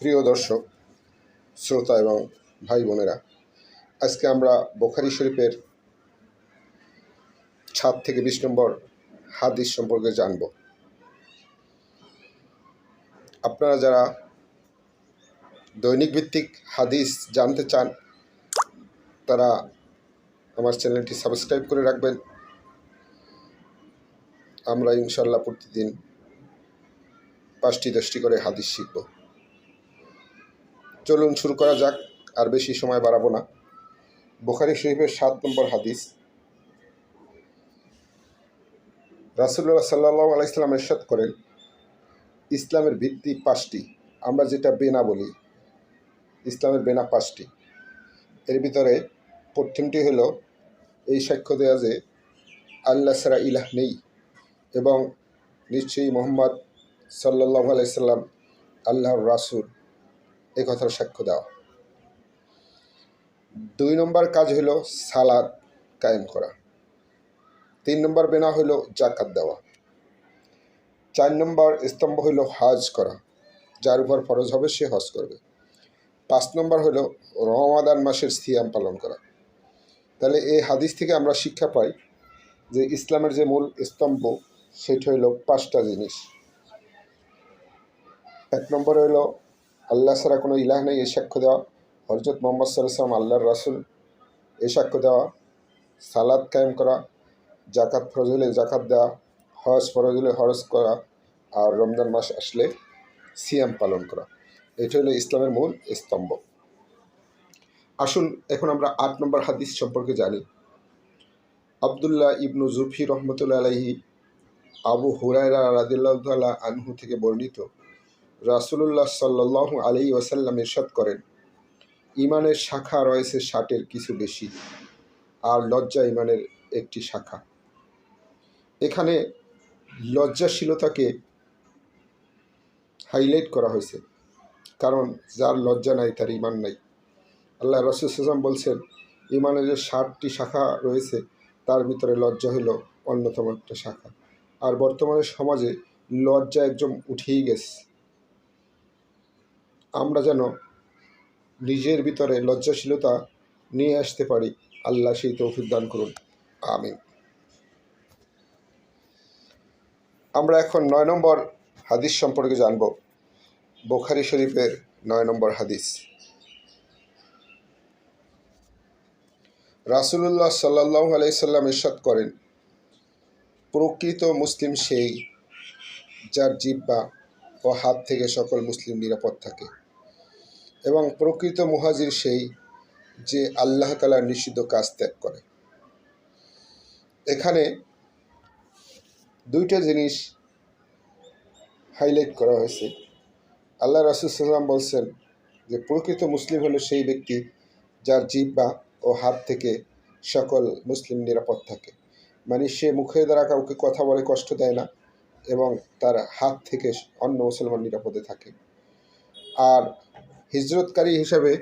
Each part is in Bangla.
প্রিয় দর্শক, শ্রোতা এবং ভাই বোনেরা, আজকে আমরা বোখারি শরীফের সাত থেকে বিশ নম্বর হাদিস সম্পর্কে জানব। আপনারা যারা দৈনিক ভিত্তিক হাদিস জানতে চান, তারা আমার চ্যানেলটি সাবস্ক্রাইব করে রাখবেন। আমরা ইনশাল্লাহ প্রতিদিন পাঁচটি দশটি করে হাদিস শিখব। চলুন শুরু করা যাক, আর বেশি সময় বাড়াবো না। বোখারি শরীফের সাত নম্বর হাদিস। রাসুল্লাহ সাল্লাহ আলাইসাল্লাম এরশাদ করেন, ইসলামের ভিত্তি পাঁচটি। আমরা যেটা বেনা বলি, ইসলামের বেনা পাঁচটি। এর ভিতরে প্রথমটি হলো এই সাক্ষ্য দেওয়া যে আল্লাহ সারা ইলাহ নেই এবং নিশ্চয়ই মোহাম্মদ সাল্লাহ আলাইসাল্লাম আল্লাহর রাসুল। এ কথার সাক্ষ্য দেওয়া দুই নম্বর কাজ হলো সালাদ কায়েম করা। তিন নম্বর বেনা হলো জাকাত দেওয়া। চার নম্বর স্তম্ভ হলো হজ করা, যার উপর ফরজ হবে সে হজ করবে। পাঁচ নম্বর হলো রমাদান মাসের সিয়াম পালন করা। তাহলে এই হাদিস থেকে আমরা শিক্ষা পাই যে ইসলামের যে মূল স্তম্ভ, সেটা হলো পাঁচটা জিনিস। এক নম্বর হলো আল্লাহ ছাড়া কোনো ইলাহ নেই, এ সাক্ষ্য দেওয়া। হরজত মোহাম্মদ সাল্লাম আল্লাহর রাসুল, এ সাক্ষ্য দেওয়া। সালাদ কায়েম করা জাকাত ফরজ হলে জাকাত দেওয়া, হজ ফরজ হলে হরজ করা আর রমজান মাস আসলে সিয়াম পালন করা। এটা হলো ইসলামের মূল স্তম্ভ। আসুন, এখন আমরা আট নম্বর হাদিস সম্পর্কে জানি। আবদুল্লাহ ইবনু জুফি রহমতুল্লা আলহি আবু হুরায়রা রাদিল্লাহ আনহু থেকে বর্ণিত রাসুলুল্লাহ সাল্লাহ আলি ওয়াসাল্লাম ইরশাদ করেন, ইমানের শাখা রয়েছে ষাটের কিছু বেশি, আর লজ্জা ইমানের একটি শাখা। এখানে লজ্জাশীলতাকে হাইলাইট করা হয়েছে, কারণ যার লজ্জা নাই, তার ইমান নাই। আল্লাহ রসুল বলছেন, ইমানের যে ষাটটি শাখা রয়েছে, তার ভিতরে লজ্জা হলো অন্যতম একটা শাখা। আর বর্তমানে সমাজে লজ্জা একদম উঠেই গেছে। আমরা যেন নিজের ভিতরে লজ্জাশীলতা নিয়ে আসতে পারি। আল্লাহ সেই তৌফিক দান করুন। আমিন। আমরা এখন নয় নম্বর হাদিস সম্পর্কে জানব। বোখারি শরীফের নয় নম্বর হাদিস। রাসুলুল্লাহ সাল্লাহ আলাইসাল্লাম ইরশাদ করেন, প্রকৃত মুসলিম সেই যার জিব্বা ও হাত থেকে সকল মুসলিম নিরাপদ থাকে। এবং প্রকৃত মুহাজির সেই যে আল্লাহ তালার নিষিদ্ধ কাজ ত্যাগ করে। এখানে দুইটা জিনিস হাইলাইট করা হয়েছে। আল্লাহ রাসুলসাল্লাম বলছেন যে, প্রকৃত মুসলিম হলো সেই ব্যক্তি যার জিব্বা ও হাত থেকে সকল মুসলিম নিরাপদ থাকে। মানে সে মুখের দ্বারা কাউকে কথা বলে কষ্ট দেয় না এবং তার হাত থেকে অন্য মুসলমান নিরাপদে থাকে। আর হিজরতকারী হিসাবে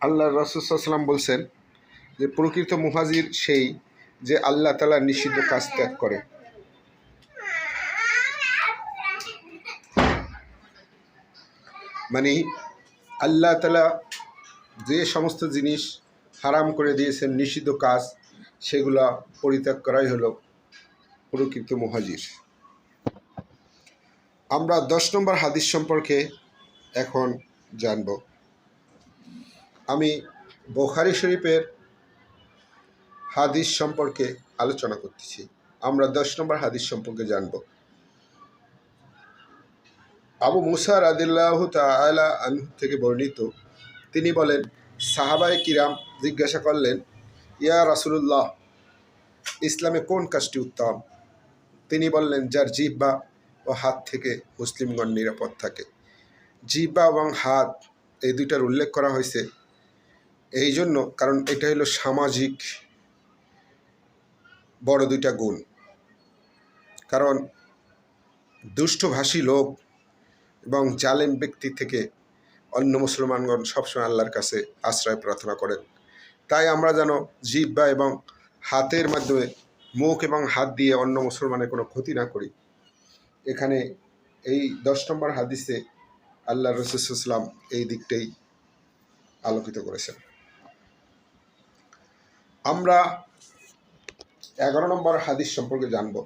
আল্লাহ রসুলাম বলছেন যে, প্রকৃত মুহাজির সেই যে আল্লাহ তালা নিষিদ্ধ কাজ ত্যাগ করে। মানে আল্লাহ তালা যে সমস্ত জিনিস হারাম করে দিয়েছেন, নিষিদ্ধ কাজ, সেগুলা পরিত্যাগ করাই হলো প্রকৃত মুহাজির। আমরা দশ নম্বর হাদিস সম্পর্কে এখন জানব। আমি বোখারি শরীফের হাদিস সম্পর্কে আলোচনা করতেছি। আমরা দশ নম্বর হাদিস সম্পর্কে জানব। আবু মুসার আদিল্লাহ তালা আনহু থেকে বর্ণিত, তিনি বলেন সাহাবাই কিরাম জিজ্ঞাসা করলেন, ইয়া রাসুলুল্লাহ, ইসলামে কোন কাজটি উত্তম? তিনি বললেন, যার জিহ্বা ও হাত থেকে মুসলিমগণ নিরাপদ থাকে। জিহ্বা এবং হাত এই দুইটার উল্লেখ করা হয়েছে। এই জন্য কারণ এটা হলো সামাজিক বড় দুইটা গুণ। কারণ দুষ্টভাষী লোক এবং জালেম ব্যক্তি থেকে অন্য মুসলমানগণ সবসময় আল্লাহর কাছে আশ্রয় প্রার্থনা করেন। তাই আমরা যেন জিব্বা এবং হাতের মাধ্যমে মুখ এবং হাত দিয়ে অন্য মুসলমানের কোনো ক্ষতি না করি। এখানে এই দশ নম্বর হাদিসে আল্লাহ রসুলাম এই দিকটাই আলোকিত করেছেন। আমরা এগারো নম্বর হাদিস সম্পর্কে জানব।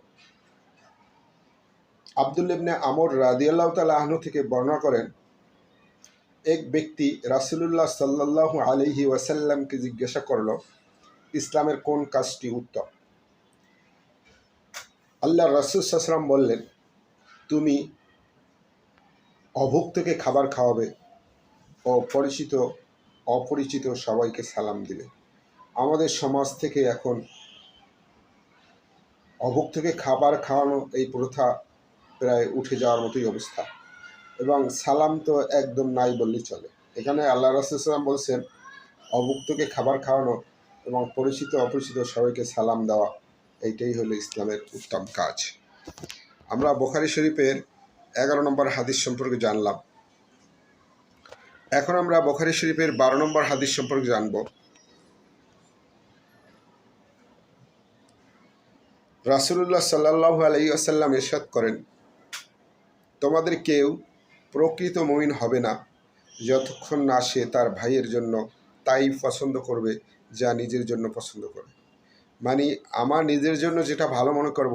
আবদুল্লিবনে আমর রাদিয়াল্লাহ তালা আহনু থেকে বর্ণনা করেন, এক ব্যক্তি রাসুলুল্লাহ সাল্লাহ আলহি ওয়াসাল্লামকে জিজ্ঞাসা করল, ইসলামের কোন কাজটি উত্তম? আল্লাহ রাসুল সাসলাম বললেন তুমি অভুক্তকে খাবার খাওয়াবে ও পরিচিত অপরিচিত সবাইকে সালাম দিবে। আমাদের সমাজ থেকে এখন অভুক্তকে খাবার খাওয়ানো এই প্রথা প্রায় উঠে যাওয়ার মতোই অবস্থা। এবং সালাম তো একদম নাই বললেই চলে। এখানে আল্লাহ রাসুলাম বলছেন, অভুক্তকে খাবার খাওয়ানো এবং পরিচিত অপরিচিত সবাইকে সালাম দেওয়া, এইটাই হলো ইসলামের উত্তম কাজ। আমরা বোখারি শরীফের এগারো নম্বর হাদিস সম্পর্কে জানলাম। এখন আমরা বোখারি শরীফের বারো নম্বর হাদিস সম্পর্কে জানব। রাসুলুল্লাহ সাল্লাহ আলাই আসাল্লাম এরশাদ করেন, তোমাদের কেউ প্রকৃত মমিন হবে না যতক্ষণ না সে তার ভাইয়ের জন্য তাই পছন্দ করবে যা নিজের জন্য পছন্দ করে। মানে আমার নিজের জন্য যেটা ভালো মনে করব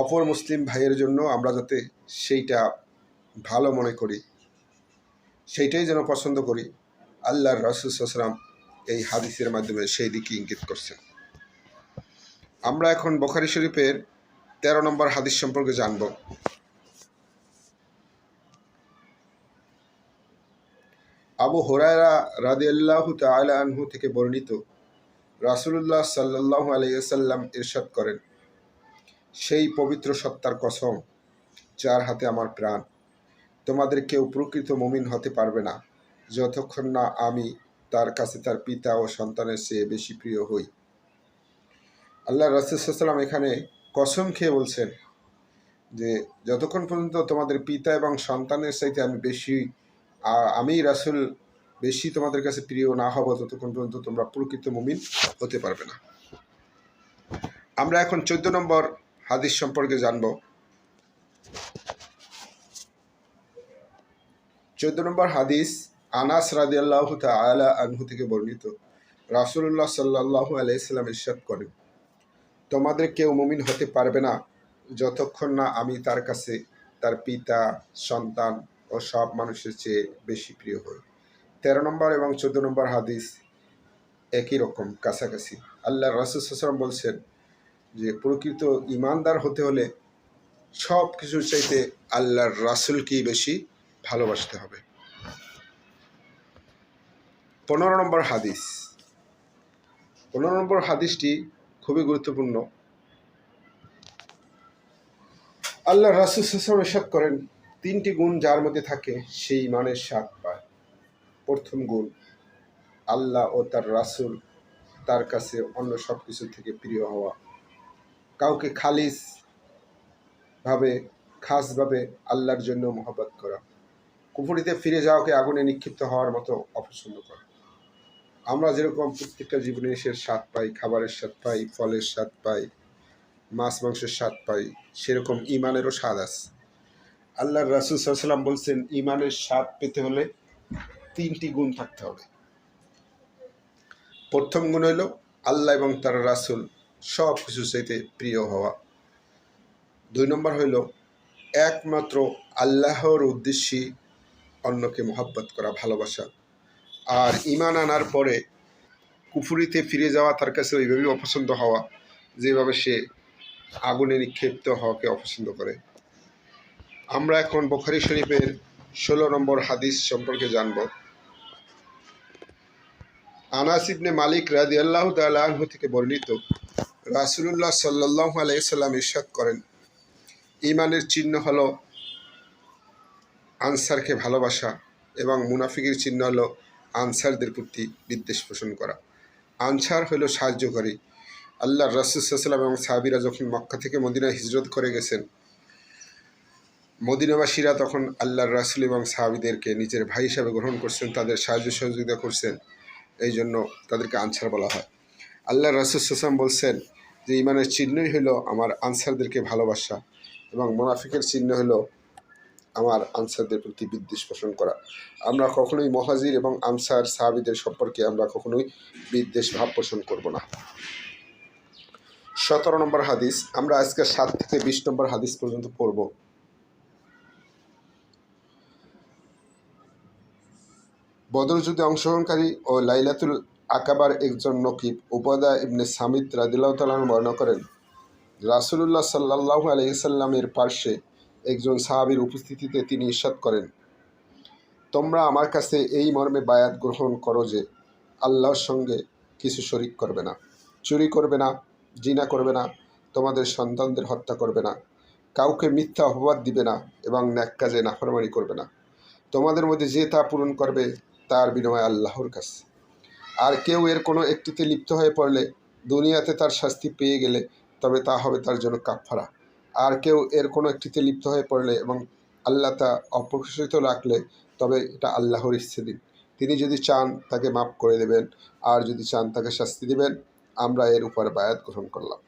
অপর মুসলিম ভাইয়ের জন্য আমরা যাতে সেইটা ভালো মনে করি, সেইটাই যেন পছন্দ করি, আল্লাহর রসুলাম এই হাদিসের মাধ্যমে সেই দিকে ইঙ্গিত করছেন। আমরা এখন বখারি শরীফের তেরো নম্বর হাদিস সম্পর্কে জানব। আবু হোরায়রা রাদিয়াল্লাহু তাআলা আনহু থেকে বর্ণিত রাসূলুল্লাহ সাল্লাল্লাহু আলাইহি সাল্লাম ইরশাদ করেন সেই পবিত্র সত্তার কসম যার হাতে আমার প্রাণ। তোমাদের কেউ প্রকৃত মমিন হতে পারবে না, যতক্ষণ না আমি তার কাছে তার পিতা ও সন্তানের চেয়ে বেশি প্রিয় হই। আল্লাহ রাসুলাম এখানে কসম খেয়ে বলছেন যে, যতক্ষণ পর্যন্ত তোমাদের পিতা এবং সন্তানের চাইতে আমি বেশি আমি রাসুল বেশি তোমাদের কাছে প্রিয় না হব, ততক্ষণ পর্যন্ত তোমরা প্রকৃত মুমিন হতে পারবে না। আমরা এখন চোদ্দ নম্বর হাদিস সম্পর্কে জানব। চোদ্দ নম্বর হাদিস, আনাস রাদি আল্লাহ আলা আনহু থেকে বর্ণিত। রাসুল্লাহ সাল্লাহ আলাইসাল্লাম ইরশাদ করেন, তোমাদের কেউ মুমিন হতে পারবে না যতক্ষণ না আমি তার কাছে তার পিতা, সন্তান ও সব মানুষের চেয়ে বেশি প্রিয় হই। তেরো নম্বর এবং চোদ্দ নম্বর হাদিস একই রকম, কাছাকাছি। আল্লাহ রাসুসাল্লাম বলছেন যে প্রকৃত ইমানদার হতে হলে সব কিছুর চাইতে আল্লাহর রাসুলকেই বেশি ভালোবাসতে হবে। পনেরো নম্বর হাদিস। পনেরো নম্বর হাদিসটি খুবই গুরুত্বপূর্ণ। আল্লাহ রাসুল এসব করেন, তিনটি গুণ যার মধ্যে থাকে সেই মানের স্বাদ পায়। প্রথম গুণ, আল্লাহ ও তার রাসুল তার কাছে অন্য সব কিছু থেকে প্রিয় হওয়া। কাউকে খালিস ভাবে খাসভাবে আল্লাহর জন্য মহব্বত করা। কুফুরিতে ফিরে যাওয়াকে আগুনে নিক্ষিপ্ত হওয়ার মতো অপছন্দ করা। আমরা যেরকম প্রত্যেকটা জীবনে এসের স্বাদ পাই, খাবারের স্বাদ পাই, ফলের স্বাদ পাই, মাছ, মাংসের স্বাদ পাই, সেরকম ইমানেরও স্বাদ আছে। আল্লাহর রাসুল সাল্লাম বলছেন, ইমানের স্বাদ পেতে হলে তিনটি গুণ থাকতে হবে। প্রথম গুণ হইল আল্লাহ এবং তার রাসুল সব কিছু চাইতে প্রিয় হওয়া। দুই নম্বর হইল, একমাত্র আল্লাহর উদ্দেশ্যে অন্যকে মহাব্বত করা, ভালোবাসা। আর ইমান আনার পরে কুফুরিতে ফিরে যাওয়া, তার কাছে ওইভাবেই অপছন্দ হওয়া, যেভাবে সে আগুনে নিক্ষিপ্ত হওয়াকে অপছন্দ করে। আমরা এখন বখারি শরীফের ষোলো নম্বর হাদিস সম্পর্কে জানব। আনাস ইবনে মালিক রাদি আল্লাহ তালাহ থেকে বর্ণিত রাসুলুল্লাহ সাল্লাহ আলাইসাল্লাম ইরশাদ করেন। ইমানের চিহ্ন হল আনসারকে ভালোবাসা এবং মুনাফিকের চিহ্ন হলো আনসারদের প্রতি বিদ্বেষ পোষণ করা। আনসার হলো সাহায্যকারী। আল্লাহ রাসুসাল্লাম এবং সাহাবিরা যখন মক্কা থেকে মদিনায় হিজরত করে গেছেন, মদিনাবাসীরা তখন আল্লাহর রাসুল এবং সাহাবিদেরকে নিজের ভাই হিসাবে গ্রহণ করছেন, তাদের সাহায্য সহযোগিতা করছেন। এই জন্য তাদেরকে আনসার বলা হয়। আল্লাহ রাসুসাল্লাম বলছেন যে ইমানের চিহ্নই হলো আমার আনসারদেরকে ভালোবাসা এবং মোনাফিকের চিহ্ন হলো আমার আনসারদের প্রতি বিদ্বেষ পোষণ করা। আমরা কখনোই মহাজির এবং আনসার সাহাবিদের সম্পর্কে আমরা কখনোই বিদ্বেষ ভাব পোষণ করব না। সতেরো নম্বর হাদিস, আমরা আজকে সাত থেকে বিশ নম্বর হাদিস পর্যন্ত পড়ব। বদর যুদ্ধে অংশগ্রহণকারী ও লাইলাতুল আকাবার একজন নকিব উপাদা ইবনে সামিদ রাদিল্লাহ তালান বর্ণনা করেন, রাসুলুল্লাহ সাল্লাহ আলহিসাল্লামের পার্শ্বে একজন সাহাবির উপস্থিতিতে তিনি ইস্বাদ করেন, তোমরা আমার কাছে এই মর্মে বায়াত গ্রহণ করো যে, আল্লাহর সঙ্গে কিছু শরিক করবে না, চুরি করবে না, জিনা করবে না, তোমাদের সন্তানদের হত্যা করবে না, কাউকে মিথ্যা অপবাদ দিবে না এবং ন্যাক কাজে নাফরমানি করবে না, তোমাদের মধ্যে যে তা পূরণ করবে তার বিনিময় আল্লাহর কাছে। আর কেউ এর কোনো একটিতে লিপ্ত হয়ে পড়লে দুনিয়াতে তার শাস্তি পেয়ে গেলে তবে তা হবে তার জন্য কাফফারা। আর কেউ এর কোনো একটিতে লিপ্ত হয়ে পড়লে এবং আল্লাহ তা অপ্রকাশিত রাখলে তবে এটা আল্লাহর ইচ্ছে দিন। তিনি যদি চান তাকে মাফ করে দেবেন, আর যদি চান তাকে শাস্তি দেবেন, আমরা এর উপর বায়াত গ্রহণ করলাম।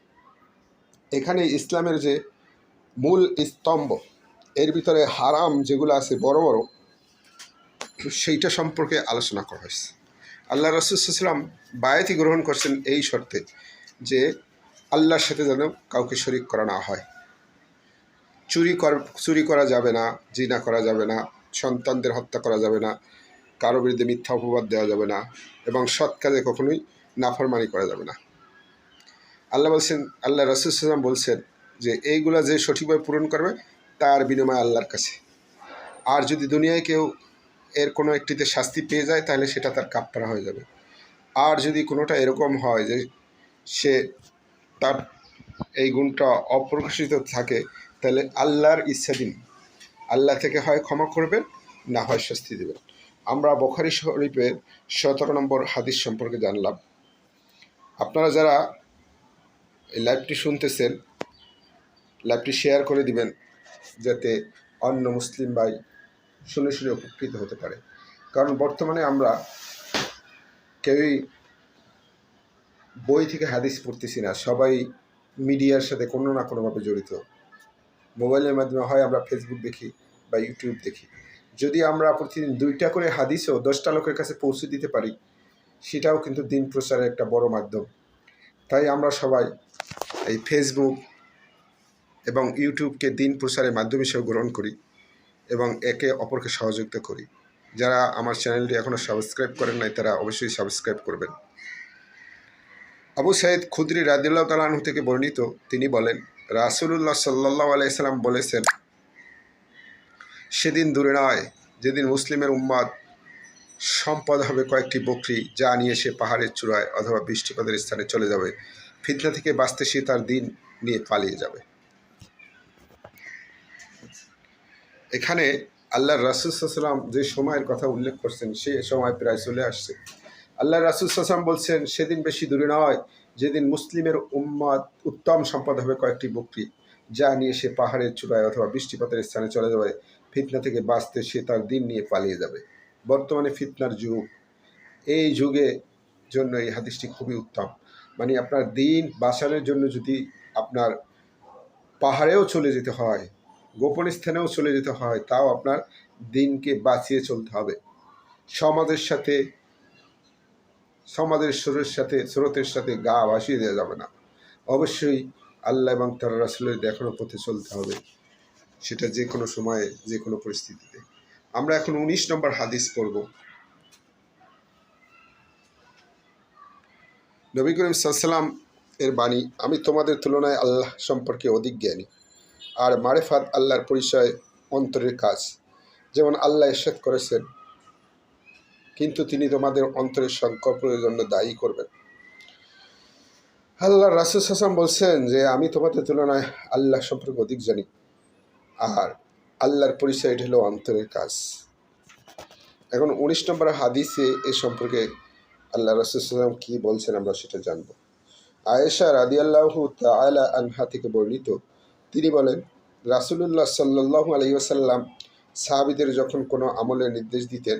এখানে ইসলামের যে মূল স্তম্ভ, এর ভিতরে হারাম যেগুলো আছে বড় বড়, সেইটা সম্পর্কে আলোচনা করা হয়েছে। আল্লাহ রসুলাম বায়াতি গ্রহণ করছেন এই শর্তে যে আল্লাহর সাথে যেন কাউকে শরিক করা না হয়। চুরি কর, চুরি করা যাবে না, জিনা করা যাবে না, সন্তানদের হত্যা করা যাবে না, কারও বিরুদ্ধে মিথ্যা অপবাদ দেওয়া যাবে না এবং সৎ কাজে কখনোই নাফরমানি করা যাবে না। আল্লাহ বলছেন, আল্লাহ রসুলাম বলছেন যে এইগুলা যে সঠিকভাবে পূরণ করবে, তার বিনিময় আল্লাহর কাছে। আর যদি দুনিয়ায় কেউ এর কোনো একটিতে শাস্তি পেয়ে যায়, তাহলে সেটা তার কাপ্পারা হয়ে যাবে। আর যদি কোনোটা এরকম হয় যে সে তার এই গুণটা অপ্রকাশিত থাকে, তাহলে আল্লাহর ইচ্ছাধীন আল্লাহ থেকে হয় ক্ষমা করবেন, না হয় শাস্তি দেবেন। আমরা বখারি শরীফের সতেরো নম্বর হাদিস সম্পর্কে জানলাম। আপনারা যারা এই লাইভটি শুনতেছেন, লাইভটি শেয়ার করে দিবেন, যাতে অন্য মুসলিম ভাই শুনে শুনে উপকৃত হতে পারে। কারণ বর্তমানে আমরা কেউই বই থেকে হাদিস পড়তেছি না। সবাই মিডিয়ার সাথে কোনো না কোনোভাবে জড়িত। মোবাইলের মাধ্যমে হয় আমরা ফেসবুক দেখি বা ইউটিউব দেখি। যদি আমরা প্রতিদিন দুইটা করে হাদিসও দশটা লোকের কাছে পৌঁছে দিতে পারি, সেটাও কিন্তু দিন প্রচারের একটা বড় মাধ্যম। তাই আমরা সবাই এই ফেসবুক এবং ইউটিউবকে দিন প্রচারের মাধ্যম হিসেবে গ্রহণ করি। এবং একে অপরকে সহযোগিতা করি। যারা আমার চ্যানেলটি এখনও সাবস্ক্রাইব করেন নাই, তারা অবশ্যই সাবস্ক্রাইব করবেন। আবু সাইদ খুদ্রি রাদিল্লাহ তালাহু থেকে বর্ণিত, তিনি বলেন, রাসুলুল্লাহ সাল্লাহ আলাইসাল্লাম বলেছেন, সেদিন দূরে নয়, যেদিন মুসলিমের উম্মাদ সম্পদ হবে কয়েকটি বকরি, যা নিয়ে সে পাহাড়ের চূড়ায় অথবা বৃষ্টিপাতের স্থানে চলে যাবে। ফিতনা থেকে বাঁচতে সে তার দিন নিয়ে পালিয়ে যাবে। এখানে আল্লাহ রাসুসাল্লাম যে সময়ের কথা উল্লেখ করছেন, সে সময় প্রায় চলে আসছে। আল্লাহ রাসুসাল্লাম বলছেন, সেদিন বেশি দূরে নয়, যেদিন মুসলিমের উম্মাদ উত্তম সম্পদ হবে কয়েকটি বকরি, যা নিয়ে সে পাহাড়ের চূড়ায় অথবা বৃষ্টিপাতের স্থানে চলে যাবে। ফিতনা থেকে বাঁচতে সে তার দিন নিয়ে পালিয়ে যাবে। বর্তমানে ফিতনার যুগ। এই যুগে জন্য এই হাদিসটি খুবই উত্তম। মানে আপনার দিন বাঁচানোর জন্য যদি আপনার পাহাড়েও চলে যেতে হয় গোপন স্থানেও চলে যেতে হয়, তাও আপনার দিনকে বাঁচিয়ে চলতে হবে। সমাজের সাথে, সমাজের সুরের সাথে, স্রোতের সাথে গা ভাসিয়ে দেওয়া যাবে না। অবশ্যই আল্লাহ এবং তার রাসুলের দেখানো পথে চলতে হবে, সেটা যে কোনো সময়ে, যে কোনো পরিস্থিতিতে। আমরা এখন উনিশ নম্বর হাদিস পড়ব। নবী করিম সাল্লাম এর বাণী, আমি তোমাদের তুলনায় আল্লাহ সম্পর্কে অধিক জ্ঞানী। আর মারেফাত আল্লাহর পরিচয় অন্তরের কাজ। যেমন আল্লাহ এরশাদ করেছেন, কিন্তু তিনি তোমাদের অন্তরের সংকল্পের জন্য দায়ী করবেন। আল্লাহ রাসুল হাসান বলছেন যে, আমি তোমাদের তুলনায় আল্লাহ সম্পর্কে অধিক জানি, আর আল্লাহর পরিচয় এটা হলো অন্তরের কাজ। এখন উনিশ নম্বর হাদিসে এ সম্পর্কে আল্লাহ রাসুলাম কি বলছেন আমরা সেটা জানব। আয়েশা রাদি আল্লাহ আনহা থেকে বর্ণিত তিনি বলেন, রাসুলুল্লাহ সাল্লাহ আলহিউসাল্লাম সাহাবিদের যখন কোনো আমলের নির্দেশ দিতেন,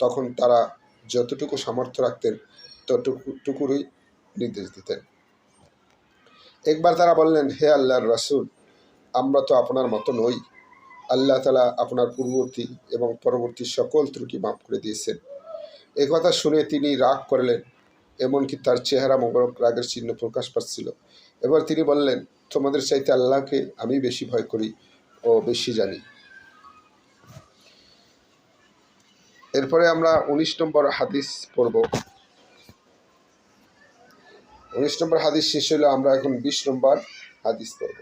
তখন তারা যতটুকু সামর্থ্য রাখতেন, ততটুকুরই নির্দেশ দিতেন। একবার তারা বললেন, হে আল্লাহর রাসুল, আমরা তো আপনার মতো নই। আল্লাহ তালা আপনার পূর্ববর্তী এবং পরবর্তী সকল ত্রুটি মাফ করে দিয়েছেন। এ কথা শুনে তিনি রাগ করলেন, এমনকি তার চেহারা মোবারক রাগের চিহ্ন প্রকাশ পাচ্ছিল। এবার তিনি বললেন, তোমাদের চাইতে আল্লাহকে আমি বেশি ভয় করি ও বেশি জানি। এরপরে আমরা উনিশ নম্বর হাদিস পড়ব। উনিশ নম্বর হাদিস শেষ হলো আমরা এখন বিশ নম্বর হাদিস পড়ব।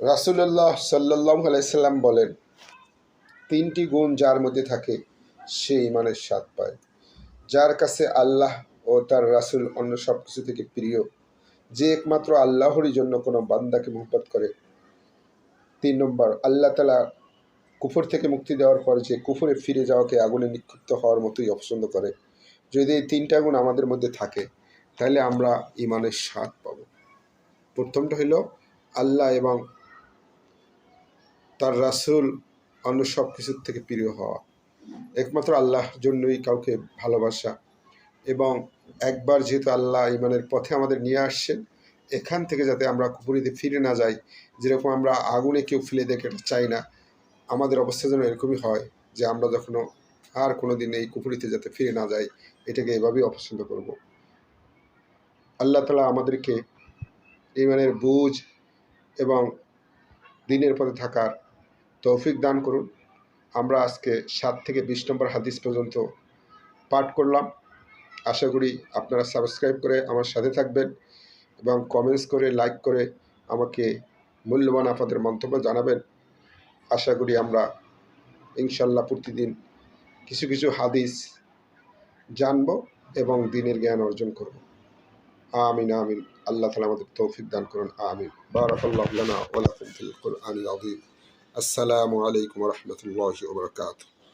রাসুল্লাহ সাল্লাহ আলাইসাল্লাম বলেন, তিনটি গুণ যার মধ্যে থাকে, সে ইমানের স্বাদ পায়। যার কাছে আল্লাহ ও তার রাসুল অন্য সব কিছু থেকে প্রিয়। যে একমাত্র আল্লাহরই জন্য কোনো বান্দাকে মোহব্বত করে। তিন নম্বর, আল্লাহ তালা কুফর থেকে মুক্তি দেওয়ার পর যে কুফরে ফিরে যাওয়াকে আগুনে নিক্ষিপ্ত হওয়ার মতোই অপছন্দ করে। যদি এই তিনটা গুণ আমাদের মধ্যে থাকে, তাহলে আমরা ইমানের স্বাদ পাব। প্রথমটা হইল আল্লাহ এবং তার রাসুল অন্য সব কিছুর থেকে প্রিয় হওয়া। একমাত্র আল্লাহর জন্যই কাউকে ভালোবাসা এবং একবার যেহেতু আল্লাহ ইমানের পথে আমাদের নিয়ে আসছেন, এখান থেকে যাতে আমরা কুপুরিতে ফিরে না যাই, যেরকম আমরা আগুনে কেউ ফেলে দেখে চাই না, আমাদের অবস্থা যেন এরকমই হয় যে আমরা যখনও আর কোনো দিন এই কুপুরিতে যাতে ফিরে না যাই, এটাকে এভাবেই অপছন্দ করব। আল্লাহ তালা আমাদেরকে ইমানের বুঝ এবং দিনের পথে থাকার তৌফিক দান করুন। আমরা আজকে সাত থেকে বিশ নম্বর হাদিস পর্যন্ত পাঠ করলাম। আশা করি আপনারা সাবস্ক্রাইব করে আমার সাথে থাকবেন এবং কমেন্টস করে লাইক করে আমাকে মূল্যবান আপনাদের মন্তব্য জানাবেন। আশা করি আমরা ইনশাল্লাহ প্রতিদিন কিছু কিছু হাদিস জানব এবং দিনের জ্ঞান অর্জন করব। আমিন আমিন। আল্লাহ তালা আমাদের তৌফিক দান করুন। আমিন। বারাকাল্লাহ আসসালামু আলাইকুম রাহমাতুল্লাহি